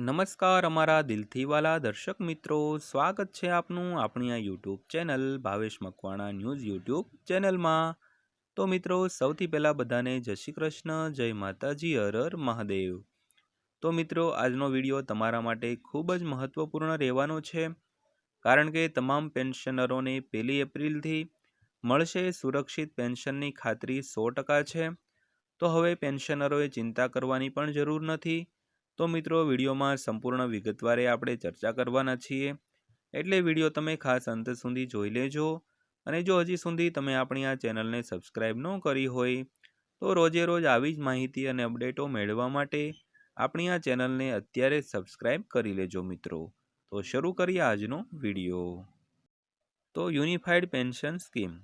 નમસ્કાર અમારા દિલથીવાલા દર્શક મિત્રો. સ્વાગત છે આપનું આપણી આ YouTube channel Bhavesh Makwana news YouTube ચેનલમાં. તો મિત્રો, સૌથી પહેલાં બધાને જય શ્રી કૃષ્ણ, જય માતાજી, હર મહાદેવ. તો મિત્રો, આજનો વીડિયો તમારા માટે ખૂબ જ મહત્ત્વપૂર્ણ રહેવાનો છે. કારણ કે તમામ પેન્શનરોને પહેલી એપ્રિલથી મળશે સુરક્ષિત પેન્શનની ખાતરી સો ટકા છે. તો હવે પેન્શનરોએ ચિંતા કરવાની પણ જરૂર નથી. તો મિત્રો, વિડીયોમાં સંપૂર્ણ વિગતવારે આપણે ચર્ચા કરવાના છીએ. એટલે વીડિયો તમે ખાસ અંત સુધી જોઈ લેજો અને જો હજી સુધી તમે આપણી આ ચેનલને સબસ્ક્રાઈબ ન કરી હોય, તો રોજે રોજ આવી જ માહિતી અને અપડેટો મેળવવા માટે આપણી આ ચેનલને અત્યારે સબસ્ક્રાઈબ કરી લેજો મિત્રો. તો શરૂ કરીએ આજનો વીડિયો. તો યુનિફાઈડ પેન્શન સ્કીમ.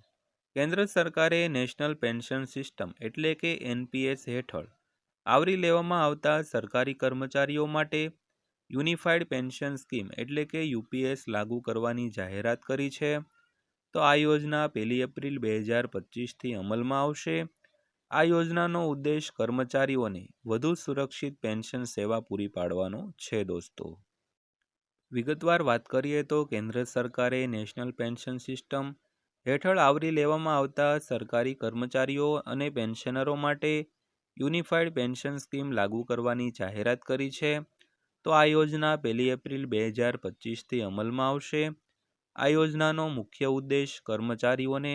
કેન્દ્ર સરકારે નેશનલ પેન્શન સિસ્ટમ એટલે કે એનપીએસ હેઠળ આવરી લેવામાં આવતા સરકારી કર્મચારીઓ માટે યુનિફાઈડ પેન્શન સ્કીમ એટલે કે યુપીએસ લાગુ કરવાની જાહેરાત કરી છે. તો આ યોજના પહેલી એપ્રિલ બે હજાર પચીસથી અમલમાં આવશે. આ યોજનાનો ઉદ્દેશ કર્મચારીઓને વધુ સુરક્ષિત પેન્શન સેવા પૂરી પાડવાનો છે દોસ્તો. વિગતવાર વાત કરીએ તો કેન્દ્ર સરકારે નેશનલ પેન્શન સિસ્ટમ હેઠળ આવરી લેવામાં આવતા સરકારી કર્મચારીઓ અને પેન્શનરો માટે યુનિફાઈડ પેન્શન સ્કીમ લાગુ કરવાની જાહેરાત કરી છે. તો આ યોજના પહેલી એપ્રિલ બે હજાર પચીસથી અમલમાં આવશે. આ યોજનાનો મુખ્ય ઉદ્દેશ કર્મચારીઓને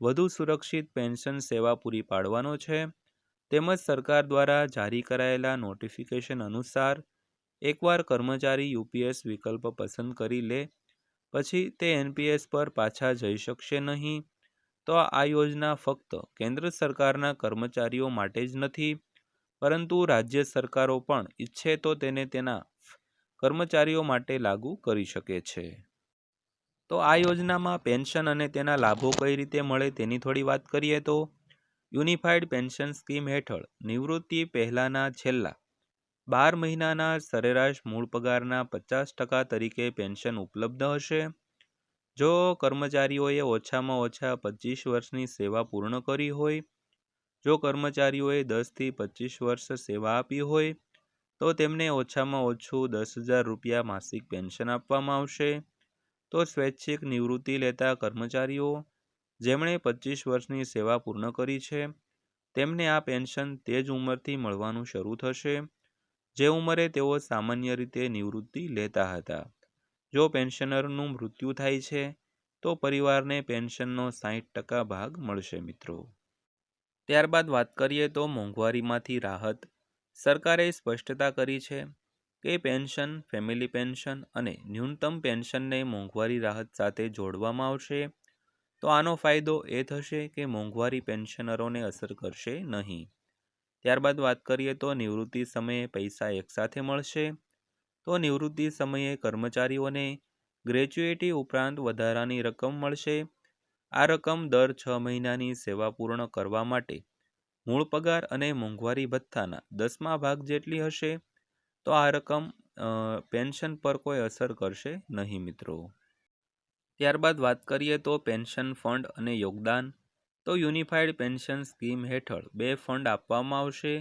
વધુ સુરક્ષિત પેન્શન સેવા પૂરી પાડવાનો છે. તેમજ સરકાર દ્વારા જારી કરાયેલા નોટિફિકેશન અનુસાર એકવાર કર્મચારી યુપીએસ વિકલ્પ પસંદ કરી લે, પછી તે એનપીએસ પર પાછા જઈ શકશે નહીં. તો આ યોજના ફક્ત કેન્દ્ર સરકારના કર્મચારીઓ માટે જ નથી, પરંતુ રાજ્ય સરકારો પણ ઈચ્છે તો તેને તેના કર્મચારીઓ માટે લાગુ કરી શકે છે. તો આ યોજનામાં પેન્શન અને તેના લાભો કઈ રીતે મળે તેની થોડી વાત કરીએ તો, યુનિફાઈડ પેન્શન સ્કીમ હેઠળ નિવૃત્તિ પહેલાંના છેલ્લા બાર મહિનાના સરેરાશ મૂળ પગારના પચાસ ટકા તરીકે પેન્શન ઉપલબ્ધ હશે. જો કર્મચારીઓએ ઓછામાં ઓછા પચીસ વર્ષની સેવા પૂર્ણ કરી હોય, જો કર્મચારીઓએ દસથી પચીસ વર્ષ સેવા આપી હોય, તો તેમને ઓછામાં ઓછું દસ હજાર રૂપિયા માસિક પેન્શન આપવામાં આવશે. તો સ્વૈચ્છિક નિવૃત્તિ લેતા કર્મચારીઓ, જેમણે પચીસ વર્ષની સેવા પૂર્ણ કરી છે, તેમને આ પેન્શન તે જ ઉંમરથી મળવાનું શરૂ થશે, જે ઉંમરે તેઓ સામાન્ય રીતે નિવૃત્તિ લેતા હતા. જો પેન્શનરનું મૃત્યુ થાય છે, તો પરિવારને પેન્શનનો સાહીઠ ટકા ભાગ મળશે મિત્રો. ત્યારબાદ વાત કરીએ તો મોંઘવારીમાંથી રાહત. સરકારે સ્પષ્ટતા કરી છે કે પેન્શન, ફેમિલી પેન્શન અને ન્યૂનતમ પેન્શનને મોંઘવારી રાહત સાથે જોડવામાં આવશે. તો આનો ફાયદો એ થશે કે મોંઘવારી પેન્શનરોને અસર કરશે નહીં. ત્યારબાદ વાત કરીએ તો નિવૃત્તિ સમયે પૈસા એકસાથે મળશે. તો નિવૃત્તિ સમયે કર્મચારીઓને ગ્રેચ્યુએટી ઉપરાંત વધારાની રકમ મળશે. આ રકમ દર છ મહિનાની સેવા પૂર્ણ કરવા માટે મૂળ પગાર અને મોંઘવારી ભથ્થાના દસમા ભાગ જેટલી હશે. તો આ રકમ પેન્શન પર કોઈ અસર કરશે નહીં મિત્રો. ત્યારબાદ વાત કરીએ તો પેન્શન ફંડ અને યોગદાન. તો યુનિફાઈડ પેન્શન સ્કીમ હેઠળ બે ફંડ આપવામાં આવશે.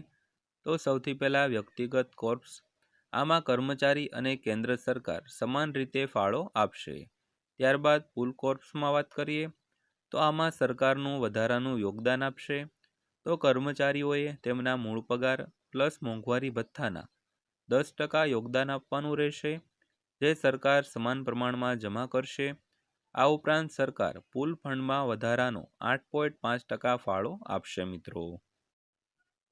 તો સૌથી પહેલાં વ્યક્તિગત કોર્પ્સ આમાં કર્મચારી અને કેન્દ્ર સરકાર સમાન રીતે ફાળો આપશે. ત્યારબાદ પુલ કોર્પ્સમાં વાત કરીએ, તો આમાં સરકારનું વધારાનું યોગદાન આપશે. તો કર્મચારીઓએ તેમના મૂળ પગાર પ્લસ મોંઘવારી ભથ્થાના દસ ટકા યોગદાન આપવાનું રહેશે. જે સરકાર સમાન પ્રમાણમાં જમા કરશે. આ ઉપરાંત સરકાર પુલ ફંડમાં વધારાનો આઠ પોઈન્ટ પાંચ ટકા ફાળો આપશે મિત્રો.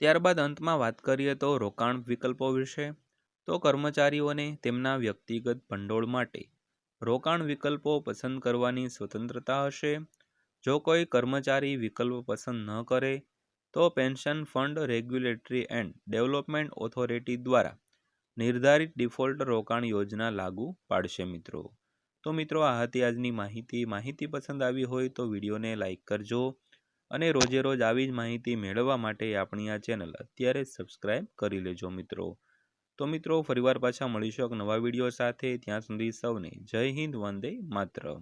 ત્યારબાદ અંતમાં વાત કરીએ તો રોકાણ વિકલ્પો વિશે. તો કર્મચારીઓને તેમના વ્યક્તિગત ભંડોળ માટે રોકાણ વિકલ્પો પસંદ કરવાની સ્વતંત્રતા હશે. જો કોઈ કર્મચારી વિકલ્પ પસંદ ન કરે, તો pension fund regulatory and development authority દ્વારા નિર્ધારિત ડિફોલ્ટ રોકાણ યોજના લાગુ પાડશે મિત્રો. તો મિત્રો, આ હતી આજની માહિતી. માહિતી પસંદ આવી હોય તો વિડીયોને લાઇક કરજો અને રોજે રોજ આવી જ માહિતી મેળવવા માટે આપણી આ ચેનલ અત્યારે સબસ્ક્રાઈબ કરી લેજો મિત્રો. તો મિત્રો, ફરીવાર પાછા મળીશું એક નવા વીડિયો સાથે. ત્યાં સુધી સૌને જય હિન્દ, વંદે માતરમ.